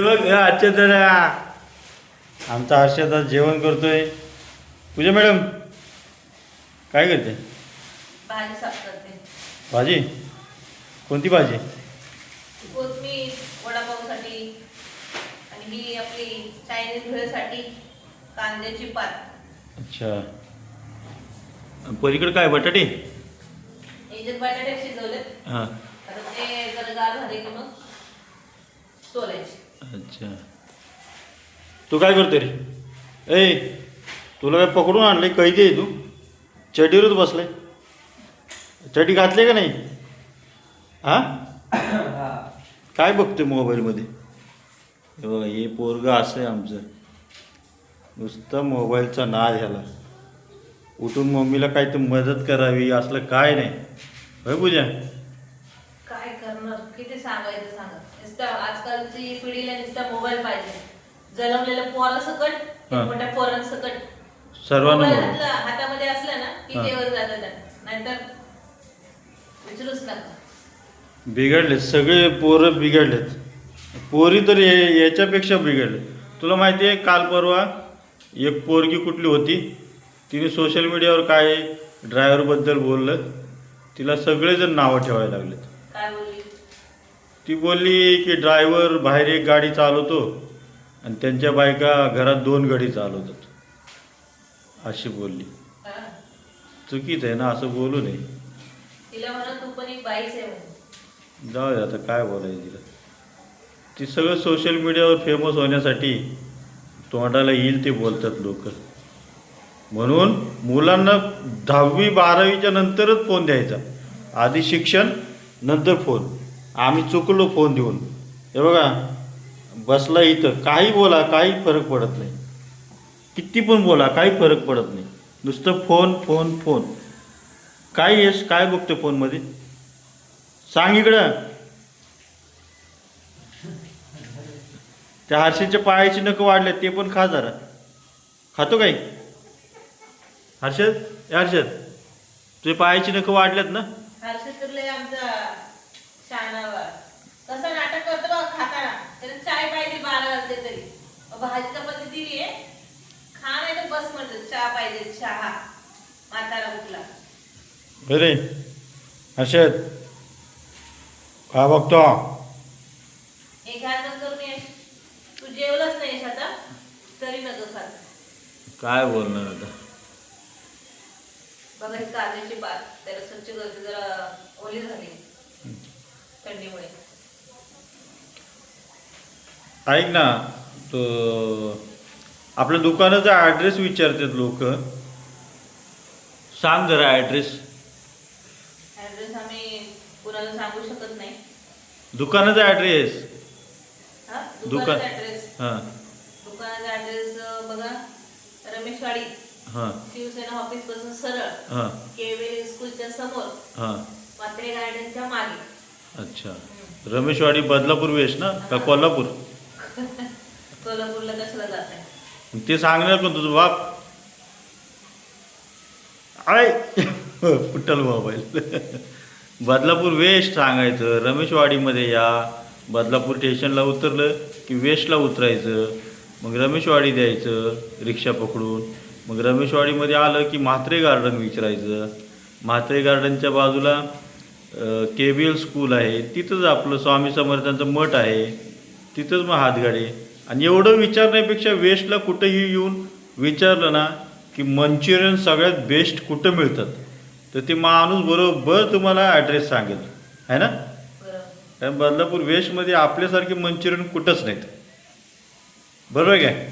बघ दादा आमचा हर्षद आज जेवण करतोय. पूजा मॅडम काय करते? भाजी साफ करते. भाजी? कोणती भाजी? वडापावसाठी आणि ही आपली चायनीज कांद्याची पात. अच्छा. पलीकडे काय बटाटे? याच्यात बटाटे शिजवलेत हां. आता ते जरा गार झाले की मग सोलायचे. अच्छा. तू काय करते रे? ए तुला काय पकडून आणले कैदी आहे तू. चटीवरच बसले चटी घातली का नाही? हा? काय बघते मोबाईलमध्ये हे बघा हे पोरग असं आहे आमचं. नुसतं मोबाईलचा नाद ह्याला. उठून मम्मीला काय तर मदत करावी असलं काय नाही. होय पूजा? काय करणार? किती सांगायचं सांगा. नुसतं आजकालची पिढीला नुसता मोबाईल पाहिजे. जन्मलेल्या पोरा सकट हा. मोठ्या सर्वांना मोबाईल मोबाईल हातला- हातामध्ये असला ना की हा. जेवण जातं त्यांना. नाहीतर विचारूच नका. बिघडलेत सगळे पोरं बिघडलेत. पोरी तर हे याच्यापेक्षा बिघडले. तुला माहिती आहे काल परवा एक पोरगी कुठली होती? तिने सोशल मीडियावर काय ड्रायव्हरबद्दल बोललं. तिला सगळेजण नावं ठेवायला लागलेत. ती बोलली की ड्रायव्हर बाहेर एक गाडी चालवतो आणि त्यांच्या बायका घरात दोन गाडी चालवतात. अशी बोलली. चुकीचं आहे ना असं बोलू नये. जाऊ दे आता काय बोलायचं तिला. ती सगळं सोशल मीडियावर फेमस होण्यासाठी तोंडाला येईल ते बोलतात लोक. म्हणून मुलांना दहावी बारावीच्या नंतरच फोन द्यायचा. आधी शिक्षण नंतर फोन आम्ही चुकलो फोन देऊन. हे बघा बसला इथं. काही बोला काही फरक पडत नाही. किती पण बोला काही फरक पडत नाही. नुसतं फोन फोन फोन. काय येस काय बघतो फोनमध्ये? सांग इकडं. त्या हर्षदच्या पायाची नख वाढले ते पण खा जरा. खातो काही हर्षद हर्षद तुझे पायाची नखं वाढल्यात ना? शानावा कसं नाटक करतो बघ खाताना. त्याला चाय पाहिजे बारा वाजले तरी. भाजी चपाती दिली आहे. खा नाही तर बस म्हणतो चहा पाहिजे चहा. म्हातारा उठला बरे हर्षद? का बघतो. एक हात बंद करून ये. तू जेवलाच नाहीस आता? तरी नको खात काय बोलणार आता? बघा ही कांद्याची पात त्याला स्वच्छ करते जरा ओली झाली. ऐक ना तो आपल्या दुकानाचा ॲड्रेस विचारतात लोक. सांग जरा ॲड्रेस ऍड्रेस आम्ही कुणाला सांगू शकत नाही. दुकानाचा ॲड्रेस हा? दुकान दुकानाचा ऍड्रेस हां. दुकानाचा ऍड्रेस बघा रमेशवाडी. हां. शिवसेना ऑफिसपासून सरळ. हां. केवेली स्कूलच्या समोर. हां. मात्रे गार्डनच्या मागे. अच्छा. रमेशवाडी बदलापूर वेस्ट ना? का कोल्हापूर? कोल्हापूरला कशाला जात आहे? ते सांगणार कोण तुझं बाप? आय फुटल मोबाईल. बदलापूर वेस्ट सांगायचं. रमेशवाडीमध्ये या. बदलापूर स्टेशनला उतरलं की वेस्टला उतरायचं. मग रमेशवाडी द्यायचं रिक्षा पकडून. मग रमेशवाडीमध्ये आलं की म्हात्रे गार्डन विचारायचं. म्हात्रे गार्डनच्या बाजूला के बी एल स्कूल आहे तिथंच आपलं स्वामी समर्थांचं मठ आहे तिथंच मग हातगाडी आणि एवढं विचारण्यापेक्षा वेस्टला कुठंही येऊन विचारलं ना की मंचुरियन सगळ्यात बेस्ट कुठं मिळतात? तर ते माणूस बरोबर तुम्हाला ॲड्रेस सांगेल. आहे ना? कारण बदलापूर वेस्टमध्ये आपल्यासारखे मंचुरियन कुठंच नाहीत. बरोबर आहे काय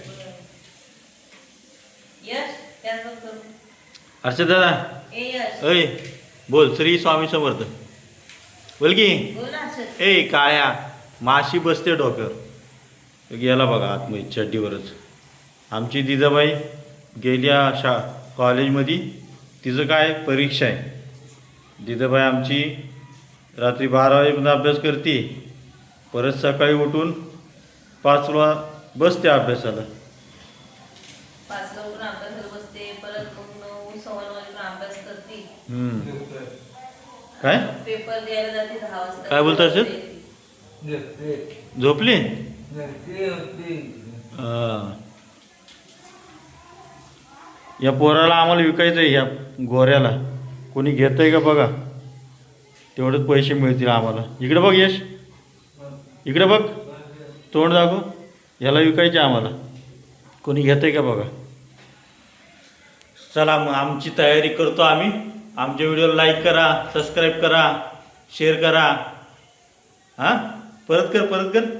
अर्षद दादा. अय बोल श्री स्वामी समर्थ. बोल की. बोल ना हर्षद ए काळ्या माशी बसते डोक्यावर. गेला बघा आतमध्ये चड्डीवरच. आमची दिदाबाई गेल्या शा कॉलेजमध्ये तिचं काय परीक्षा आहे. दिदाबाई आमची रात्री बारा वाजेपर्यंत अभ्यास करते. परत सकाळी उठून पाचला बसते अभ्यासाला. पाचला उठून अभ्यासाला बसते परत मग नऊ सव्वा नऊ वाजेपर्यंत अभ्यास करते. काय? पेपर द्यायला जाते दहा वाजता. काय बोलता हर्षद? येते. झोपली? हा. या पोराला आम्हाला विकायचं आहे ह्या गोऱ्याला कोणी घेतंय का बघा? तेवढेच पैसे मिळतील आम्हाला. इकडे बघ यश. इकडे बघ. तोंड दाखव. याला विकायचे आम्हाला. कोणी घेतंय का बघा? चला मग आमची तयारी करतो आम्ही. आमच्या व्हिडिओला लाईक करा सबस्क्राईब करा शेअर करा. हां? परत कर परत कर.